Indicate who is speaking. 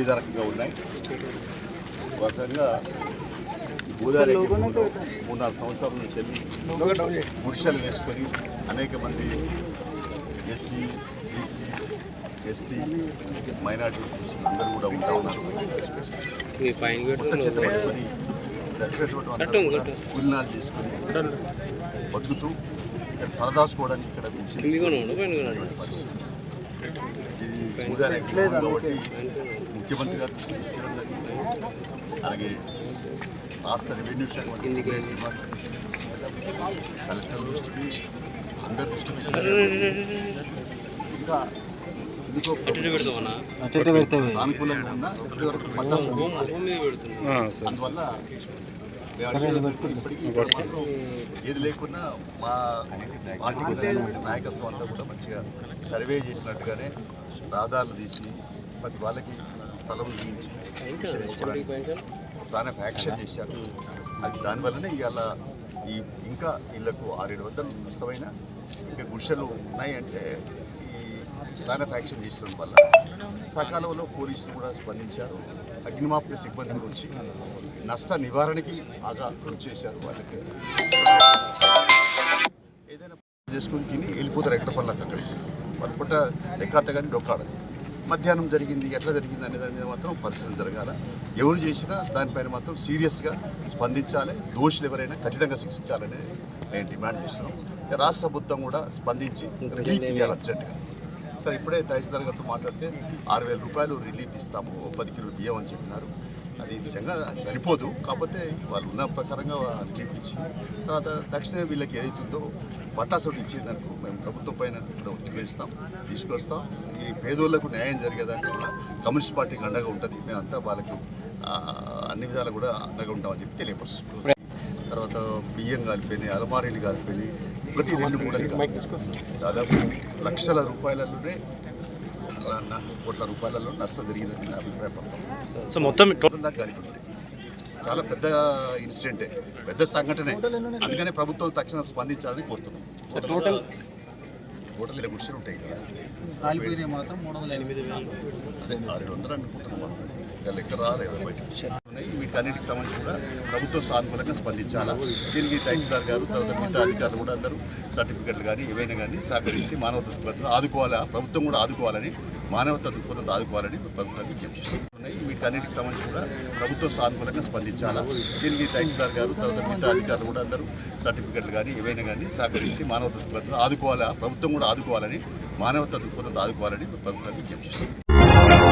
Speaker 1: విధానంగా ఉన్నాయి. ప్రసంగా గోదావరికి ముందు మూడు నాలుగు సంవత్సరాల నుంచి వెళ్ళి గుడిసెలు వేసుకొని అనేక మంది ఎస్సీ బీసీ ఎస్టీ మైనార్టీ అందరూ కూడా ఉంటా ఉన్నారు. కొత్త చేత పట్టుకొని నచ్చినటువంటి అందరూ కూడా గులినాలు చేసుకొని బతుకుతూ ఇక్కడ తలదాచుకోవడానికి ఇక్కడ గుడిసెలు పరిస్థితి. ఇది గోదావరికి ముందు కాబట్టి ముఖ్యమంత్రి గారు దృష్టి తీసుకెళ్ళడం జరిగింది. అలాగే రాష్ట్ర రెవెన్యూ శాఖ మంత్రి శ్రీనివాస్ కలెక్టర్ దృష్టికి అందరి దృష్టికి. ఇంకా సానుకూలంగా ఉన్నా ఇప్పటివరకు
Speaker 2: పెడుతున్నా
Speaker 1: అందువల్ల ఇప్పటికీ ఏది లేకున్నా మా పార్టీకి నాయకత్వం అంతా కూడా మంచిగా సర్వే చేసినట్టుగానే రహదారులు తీసి ప్రతి వాళ్ళకి స్థలం తీయించి విసిరేసుకోవడానికి ప్లాన్ ఆఫ్ యాక్షన్ చేశారు. అది దానివల్లనే ఇవాళ ఈ ఇంకా వీళ్ళకు ఆరేడు వందలు నష్టమైన ఇంకా గుడిసెలు ఉన్నాయంటే ఈ ప్లాన్ ఆఫ్ యాక్షన్ చేసడం వల్ల సకాలంలో పోలీసులు కూడా స్పందించారు. అగ్నిమాపక సిబ్బంది కూడా వచ్చి నష్ట నివారణకి బాగా కృషి చేశారు వాళ్ళకి. ఏదైనా చేసుకొని తిని వెళ్ళిపోతారు ఎక్కడ పనులకు అక్కడికి. వాళ్ళ పుట్ట ఎక్కడితే కానీ డొక్కాడదు. మధ్యాహ్నం జరిగింది ఎట్లా జరిగింది అనే దాని మీద మాత్రం పరిశీలన జరగాల. ఎవరు చేసినా దానిపైన మాత్రం సీరియస్గా స్పందించాలి. దోషులు ఎవరైనా కఠినంగా శిక్షించాలని నేను డిమాండ్ చేస్తున్నాం. రాష్ట్ర ప్రభుత్వం కూడా స్పందించి రిలీఫ్ ఇవ్వాలి అర్జెంటుగా. సరే ఇప్పుడే తహసీల్దార్ గారితో మాట్లాడితే ఆరు వేల రూపాయలు రిలీఫ్ ఇస్తాము ఓ పది కిలో బియ్యం అని చెప్పినారు. అది నిజంగా సరిపోదు. కాకపోతే వాళ్ళు ఉన్న ప్రకారంగా రిలీఫ్ తర్వాత తక్షణమే వీళ్ళకి ఏదైతుందో పట్టాసు ఒకటి ఇచ్చిందనుకో మేము ప్రభుత్వం పైన కూడా ఒత్తిడి తీసుకొస్తాం. ఈ పేదోళ్ళకు న్యాయం జరిగేదాకా కూడా కమ్యూనిస్ట్ పార్టీకి అండగా ఉంటుంది. మేమంతా వాళ్ళకి అన్ని విధాలు కూడా అండగా ఉంటామని చెప్పి తెలియపరుస్తున్నాం. తర్వాత బియ్యం కాలిపోయినాయి అలమారీలు కాలిపోయినాయి. ఒకటి రెండు మూడు దాదాపు లక్షల రూపాయలలోనే కోట్ల రూపాయలలో నష్టం జరిగిందని నేను అభిప్రాయపడతాను
Speaker 2: సో మొత్తం
Speaker 1: దాకా కాలిపోయింది. చాలా పెద్ద ఇన్సిడెంటే పెద్ద సంఘటనే. అందుకనే ప్రభుత్వం తక్షణం స్పందించాలని కోరుతున్నాం.
Speaker 2: టోటల్
Speaker 1: టోటల్ ఇలా గుడిసెలు ఉంటాయి ఇక్కడ. అదే ఆరు వందలు అనుకుంటున్నాం మనం. ఇంకా లెక్క రాలేదు బయట ఉన్నాయి. వీటన్నిటికి సంబంధించి కూడా ప్రభుత్వం సానుకూలంగా స్పందించాలా? దీనికి తహసీల్దార్ గారు తర్వాత మిగతా అధికారులు కూడా అందరూ సర్టిఫికెట్లు కానీ ఏవైనా కానీ సహకరించి మానవత దృక్పథం ఆదుకోవాలా? ప్రభుత్వం కూడా ఆదుకోవాలని మానవత దృక్పథం ఆదుకోవాలని ప్రభుత్వాన్ని విజ్ఞప్తి ఉన్నాయి ఉన్నాయి. అన్నింటికి సంబంధించి కూడా ప్రభుత్వం సానుకూలంగా స్పందించాలా? దీనికి తహసీల్దార్ గారు తర్వాత మిగతా అధికారులు కూడా అందరూ సర్టిఫికెట్లు కానీ ఏవైనా కానీ సహకరించి మానవత దృక్పథం ఆదుకోవాలా? ప్రభుత్వం కూడా ఆదుకోవాలని మానవత దృక్పథం ఆదుకోవాలని ప్రభుత్వాన్ని విజ్ఞప్తి చేస్తుంది.